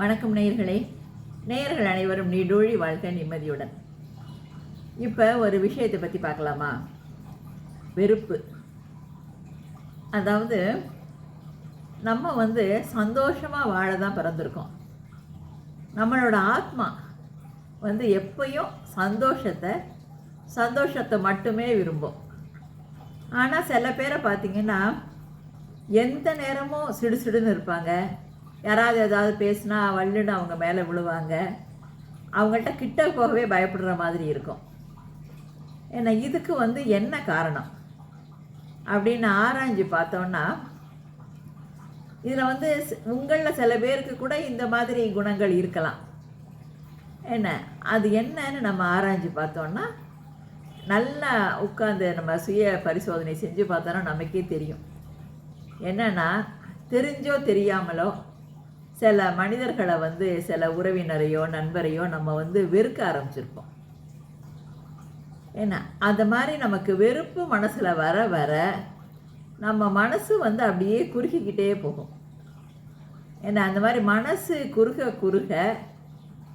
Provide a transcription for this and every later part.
வணக்கம் நேயர்களே. நேயர்கள் அனைவரும் நீடூழி வாழ்க்கை நிம்மதியுடன். இப்போ ஒரு விஷயத்தை பற்றி பார்க்கலாமா? வெறுப்பு. அதாவது நம்ம வந்து சந்தோஷமாக வாழ தான் பிறந்திருக்கோம். நம்மளோட ஆத்மா வந்து எப்பயும் சந்தோஷத்தை சந்தோஷத்தை மட்டுமே விரும்பும். ஆனால் சில பேரை பார்த்திங்கன்னா எந்த நேரமும் சிடுசிடுன்னு இருப்பாங்க. யாராவது ஏதாவது பேசினா வள்ளுன்னு அவங்க மேலே விழுவாங்க. அவங்கள்ட்ட கிட்ட போகவே பயப்படுற மாதிரி இருக்கும். ஏன்னா இதுக்கு வந்து என்ன காரணம்? அப்படின்னு ஆராய்ஞ்சு பார்த்தோன்னா இதில் வந்து உங்களில் சில பேருக்கு கூட இந்த மாதிரி குணங்கள் இருக்கலாம். என்ன? அது என்னன்னு நம்ம ஆராய்ஞ்சு பார்த்தோன்னா நல்லா உட்காந்து நம்ம சுய பரிசோதனை செஞ்சு பார்த்தோன்னா நமக்கே தெரியும். என்னன்னா தெரிஞ்சோ தெரியாமலோ சில மனிதர்களை வந்து சில உறவினரையோ நண்பரையோ நம்ம வந்து வெறுக்க ஆரம்பிச்சிருப்போம். ஏன்னா அந்த மாதிரி நமக்கு வெறுப்பு மனசில் வர வர நம்ம மனசு வந்து அப்படியே குறுக்கிக்கிட்டே போகும். ஏன்னா அந்த மாதிரி மனசு குறுக குறுக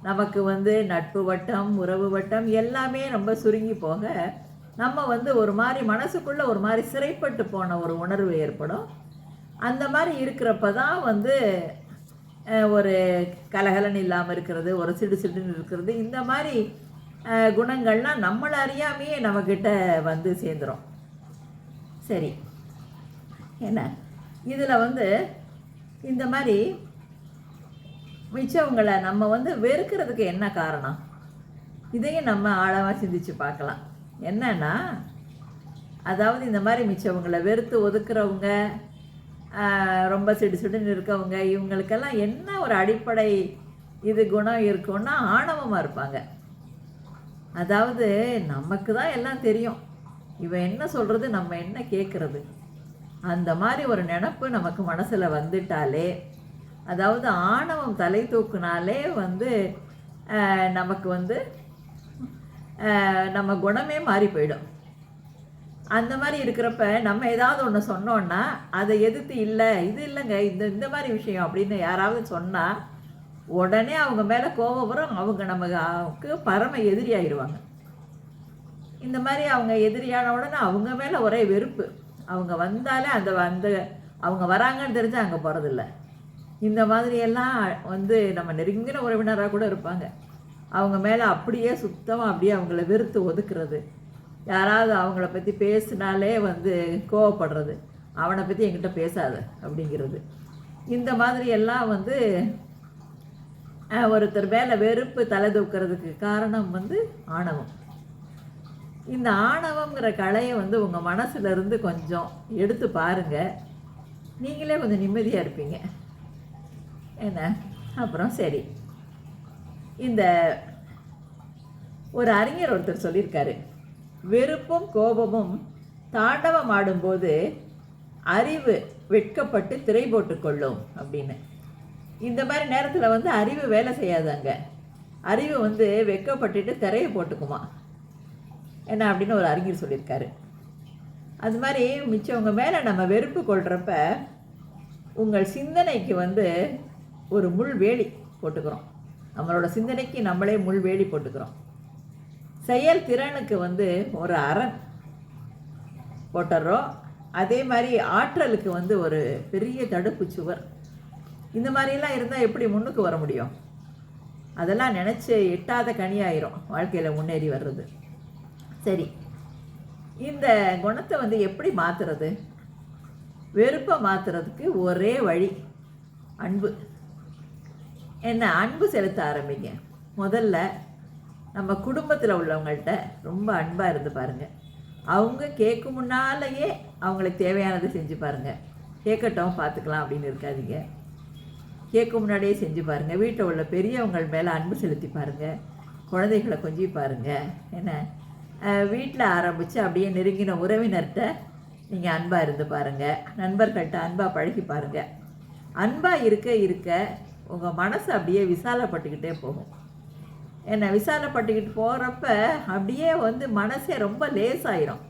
நமக்கு வந்து நட்பு வட்டம் உறவு வட்டம் எல்லாமே ரொம்ப சுருங்கி போக நம்ம வந்து ஒரு மாதிரி மனசுக்குள்ளே ஒரு மாதிரி சிறைப்பட்டு போன ஒரு உணர்வு ஏற்படும். அந்த மாதிரி இருக்கிறப்ப தான் வந்து ஒரு கலகலன் இல்லாமல் இருக்கிறது ஒரு சிடு சிடுன்னு இருக்கிறது இந்த மாதிரி குணங்கள்லாம் நம்மளை அறியாமையே நம்மக்கிட்ட வந்து சேர்ந்துரும். சரி. என்ன? இதில் வந்து இந்த மாதிரி மிச்சவங்களை நம்ம வந்து வெறுக்கிறதுக்கு என்ன காரணம்? இதையும் நம்ம ஆழமாக சிந்திச்சு பார்க்கலாம். என்னன்னா அதாவது இந்த மாதிரி மிச்சவங்களை வெறுத்து ஒதுக்குறவங்க ரொம்ப சிடு சிடுன்னு இருக்கவங்க இவங்களுக்கெல்லாம் என்ன ஒரு அடிப்படை இது குணம் இருக்கும்னா ஆணவமாக இருப்பாங்க. அதாவது நமக்கு தான் எல்லாம் தெரியும். இவன் என்ன சொல்கிறது நம்ம என்ன கேட்குறது அந்த மாதிரி ஒரு நினப்பு நமக்கு மனசில் வந்துட்டாலே அதாவது ஆணவம் தலை தூக்குனாலே வந்து நமக்கு வந்து நம்ம குணமே மாறி போயிடும். அந்த மாதிரி இருக்கிறப்ப நம்ம ஏதாவது ஒன்று சொன்னோன்னா அதை எதிர்த்து இல்லை இது இல்லைங்க இந்த இந்த மாதிரி விஷயம் அப்படின்னு யாராவது சொன்னால் உடனே அவங்க மேலே கோபம் வரும் அவங்க நமக்கு பரம எதிரி ஆயிடுவாங்க. இந்த மாதிரி அவங்க எதிரியான உடனே அவங்க மேலே ஒரே வெறுப்பு. அவங்க வந்தாலே அந்த வந்து அவங்க வராங்கன்னு தெரிஞ்சு அங்கே போகிறதில்ல இந்த மாதிரியெல்லாம் வந்து நம்ம நெருங்கின உறவினராக கூட இருப்பாங்க. அவங்க மேலே அப்படியே சுத்தமாக அப்படியே அவங்கள வெறுத்து ஒதுக்குறது. யாராவது அவங்கள பற்றி பேசினாலே வந்து கோவப்படுறது. அவனை பற்றி என்கிட்ட பேசாத அப்படிங்கிறது. இந்த மாதிரி எல்லாம் வந்து ஒருத்தர் மேலே வெறுப்பு தலை தூக்கிறதுக்கு காரணம் வந்து ஆணவம். இந்த ஆணவங்கிற கலையை வந்து உங்கள் மனசுலேருந்து கொஞ்சம் எடுத்து பாருங்கள் நீங்களே கொஞ்சம் நிம்மதியாக இருப்பீங்க. என்ன? அப்புறம் சரி. இந்த ஒரு அறிஞர் ஒருத்தர் சொல்லியிருக்காரு. வெறுப்பும் கோபமும் தாண்டவம் ஆடும்போது அறிவு வெட்கப்பட்டு திரை போட்டுக்கொள்ளும் அப்படின்னு. இந்த மாதிரி நேரத்தில் வந்து அறிவு வேலை செய்யாதாங்க. அறிவு வந்து வெட்கப்பட்டுட்டு திரையை போட்டுக்குமா? என்ன அப்படின்னு ஒரு அறிஞர் சொல்லியிருக்காரு. அது மாதிரி மிச்சவங்க மேலே நம்ம வெறுப்பு கொள்கிறப்ப உங்கள் சிந்தனைக்கு வந்து ஒரு முள் வேலி போட்டுக்கிறோம். நம்மளோட சிந்தனைக்கு நம்மளே முள் வேலி போட்டுக்கிறோம். செயல் திறனுக்கு வந்து ஒரு அரண் போட்டுடுறோம் அதே மாதிரி ஆற்றலுக்கு வந்து ஒரு பெரிய தடுப்பு சுவர். இந்த மாதிரிலாம் இருந்தால் எப்படி முன்னுக்கு வர முடியும்? அதெல்லாம் நினச்சி எட்டாத கனியாயிரும் வாழ்க்கையில் முன்னேறி வர்றது. சரி இந்த குணத்தை வந்து எப்படி மாற்றுறது வெறுப்பை மாற்றுறதுக்கு ஒரே வழி அன்பு. என்ன அன்பு செலுத்த ஆரம்பிங்க. முதல்ல நம்ம குடும்பத்தில் உள்ளவங்கள்ட்ட ரொம்ப அன்பாக இருந்து பாருங்கள் அவங்க கேட்கும் முன்னாலேயே அவங்களுக்கு தேவையானதை செஞ்சு பாருங்கள் கேட்கட்டும் பார்த்துக்கலாம் அப்படின்னு இருக்காதீங்க. கேட்கும் முன்னாடியே செஞ்சு பாருங்கள் வீட்டில் உள்ள பெரியவங்கள் மேலே அன்பு செலுத்தி பாருங்கள் குழந்தைகளை கொஞ்சி பாருங்கள் என்ன? வீட்டில் ஆரம்பித்து அப்படியே நெருங்கின உறவினர்கிட்ட நீங்கள் அன்பாக இருந்து பாருங்கள் நண்பர்கள்ட்ட அன்பாக பழகி பாருங்கள் அன்பாக இருக்க இருக்க உங்கள் மனசு அப்படியே விசாலப்பட்டுக்கிட்டே போகும். என்னை விசாலப்பட்டுக்கிட்டு போகிறப்ப அப்படியே வந்து மனசே ரொம்ப லேசாயிரும்.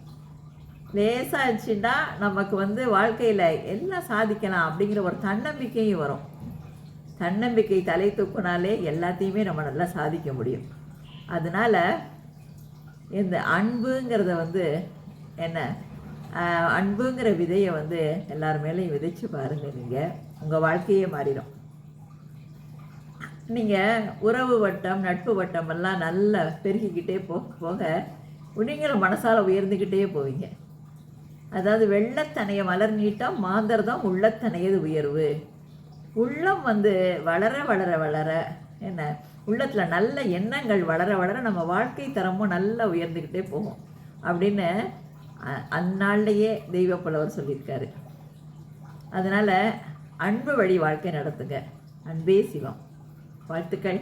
லேசாச்சுன்னா நமக்கு வந்து வாழ்க்கையில் எல்லாம் சாதிக்கலாம் அப்படிங்கிற ஒரு தன்னம்பிக்கையும் வரும். தன்னம்பிக்கை தலை தூக்குனாலே எல்லாத்தையுமே நம்ம நல்லா சாதிக்க முடியும். அதனால் இந்த அன்புங்கிறத வந்து என்ன அன்புங்கிற விதையை வந்து எல்லார் மேலேயும் விதைச்சு பாருங்கள் நீங்கள் உங்கள் வாழ்க்கையே மாறிடும். நீங்கள் உறவு வட்டம் நட்பு வட்டம் எல்லாம் நல்லா பெருகிக்கிட்டே போக போக நீங்களும் மனசால் உயர்ந்துக்கிட்டே போவீங்க. அதாவது வெள்ளத்தனைய மலர் நீட்டம் மாந்தர் தான் உள்ளத்தனையது உயர்வு. உள்ளம் வந்து வளர வளர வளர என்ன? உள்ளத்தில் நல்ல எண்ணங்கள் வளர வளர நம்ம வாழ்க்கை தரமும் நல்லா உயர்ந்துக்கிட்டே போகும். அப்படின்னு அ- அந்நாள்லையே தெய்வ புலவர் சொல்லியிருக்காரு. அதனால் அன்பு வழி வாழ்க்கை நடத்துங்க. அன்பே சிவம். வாழ்த்துக்கள்.